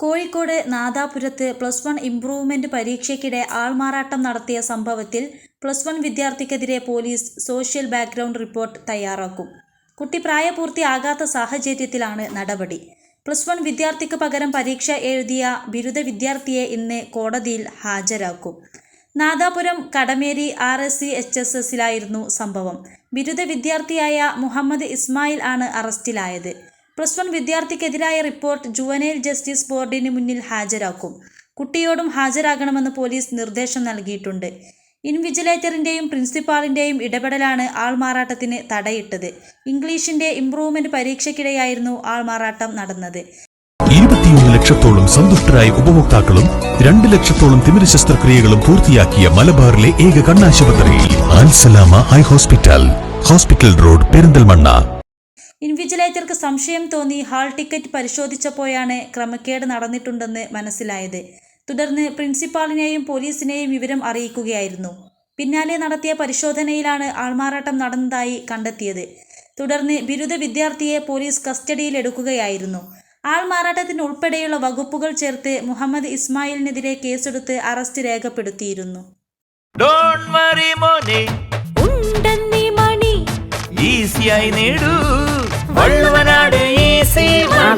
കോഴിക്കോട് നാദാപുരത്ത് plus one improvement പരീക്ഷയ്ക്കിടെ ആൾമാറാട്ടം നടത്തിയ സംഭവത്തിൽ പ്ലസ് വൺ വിദ്യാർത്ഥിക്കെതിരെ പോലീസ് സോഷ്യൽ ബാക്ക്ഗ്രൗണ്ട് റിപ്പോർട്ട് തയ്യാറാക്കും. കുട്ടി പ്രായപൂർത്തിയാകാത്ത സാഹചര്യത്തിലാണ് നടപടി. പ്ലസ് വൺ വിദ്യാർത്ഥിക്ക് പകരം പരീക്ഷ എഴുതിയ ബിരുദ വിദ്യാർത്ഥിയെ ഇന്ന് കോടതിയിൽ ഹാജരാക്കും. Nadapuram Kadameri R S C H S എസിലായിരുന്നു സംഭവം. ബിരുദ വിദ്യാർത്ഥിയായ മുഹമ്മദ് ഇസ്മായിൽ ആണ് അറസ്റ്റിലായത്. പ്ലസ് വൺ വിദ്യാർത്ഥിക്കെതിരായ റിപ്പോർട്ട് ജുവനൈൽ ജസ്റ്റിസ് ബോർഡിന് മുന്നിൽ ഹാജരാക്കും. കുട്ടിയോടും ഹാജരാകണമെന്ന് പോലീസ് നിർദ്ദേശം നൽകിയിട്ടുണ്ട്. ഇൻവിജിലേറ്ററിന്റെയും പ്രിൻസിപ്പാളിന്റെയും ഇടപെടലാണ് ആൾമാറാട്ടത്തിന് തടയിട്ടത്. ഇംഗ്ലീഷിന്റെ ഇംപ്രൂവ്മെന്റ് പരീക്ഷയ്ക്കിടെയായിരുന്നു ആൾമാറാട്ടം നടന്നത്. ഇരുപത്തിയൊന്ന് ലക്ഷത്തോളം സന്തുഷ്ടരായ ഉപഭോക്താക്കളും രണ്ട് ലക്ഷത്തോളം തിമിര ശസ്ത്രക്രിയകളും പൂർത്തിയാക്കിയ മലബാറിലെ ഏക കണ്ണാശുപത്രി Al Salama eye hospital. Hospital road Perinthalmanna. ഇൻവിജിലേറ്റർക്ക് സംശയം തോന്നി ഹാൾ ടിക്കറ്റ് പരിശോധിച്ചപ്പോഴാണ് ക്രമക്കേട് നടന്നിട്ടുണ്ടെന്ന് മനസ്സിലായത്. തുടർന്ന് പ്രിൻസിപ്പാളിനെയും പോലീസിനെയും വിവരം അറിയിക്കുകയായിരുന്നു. പിന്നാലെ നടത്തിയ പരിശോധനയിലാണ് ആൾമാറാട്ടം നടന്നതായി കണ്ടെത്തിയത്. തുടർന്ന് ബിരുദ വിദ്യാർത്ഥിയെ പോലീസ് കസ്റ്റഡിയിലെടുക്കുകയായിരുന്നു ആൾമാറാട്ടത്തിന് ഉൾപ്പെടെയുള്ള വകുപ്പുകൾ ചേർത്ത് മുഹമ്മദ് ഇസ്മായിലിനെതിരെ കേസെടുത്ത് അറസ്റ്റ് രേഖപ്പെടുത്തിയിരുന്നു. ഡോൺ വറി മോനെ. ഉണ്ടെന്നി മണി. ഈസിയായി നേടൂ.